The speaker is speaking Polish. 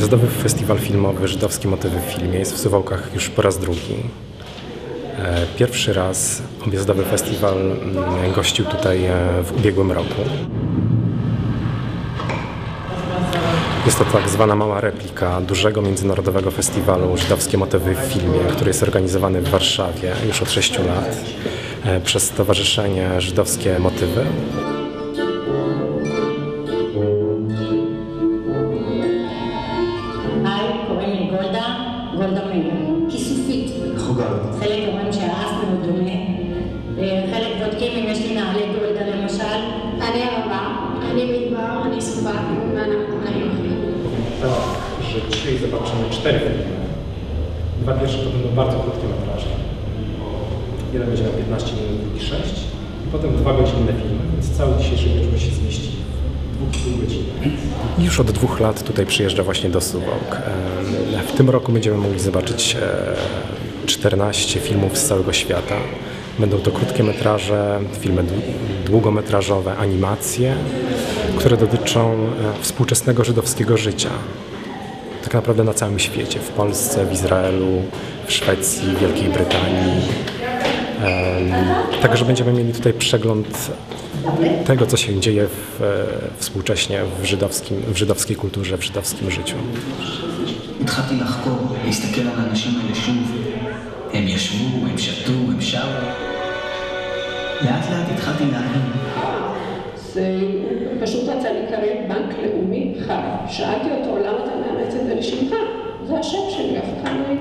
Objazdowy festiwal filmowy Żydowskie motywy w filmie jest w Suwałkach już po raz drugi. E, Pierwszy raz objazdowy festiwal mm, gościł tutaj e, w ubiegłym roku. Jest to tak zwana mała replika dużego międzynarodowego festiwalu Żydowskie motywy w filmie, który jest organizowany w Warszawie już od 6 lat e, przez Stowarzyszenie Żydowskie Motywy. גולדה, גולדה מאיר. כיסופית. חלק אומרים שהאסנו הוא דומה, וחלק בודקים אם יש לי נעלי גולדה למשל. אני הרבה, אני מדבר, אני סובה, ואנחנו חיים אחרים. że dzisiaj zobaczymy cztery filmy. Dwa pierwsze to będą bardzo krótkie metraże. Jeden będzie miał 15 minut, drugi 6. I potem dwa godzinne filmy, więc cały dzisiejszy wieczór się zmieści już od dwóch lat tutaj przyjeżdża właśnie do Suwałk. Em, W tym roku będziemy mogli zobaczyć e, 14 filmów z całego świata. Będą to krótkie metraże, filmy dłu- długometrażowe, animacje, które dotyczą e, współczesnego żydowskiego życia tak naprawdę na całym świecie, w Polsce, w Izraelu, w Szwecji, Wielkiej Brytanii. Em, Także będziemy mieli tutaj przegląd tego, co się dzieje w, e, współcześnie w, żydowskim, w żydowskiej kulturze, w żydowskim życiu. התחלתי לחקור, להסתכל על האנשים האלה שוב. הם ישבו, הם שתו, הם שרו. לאט לאט התחלתי להבין. זה פשוט רצה להיקרא בנק לאומי חי. שאלתי אותו, למה אתה מאמץ את זה לשמך? זה השם שלי, אף אחד לא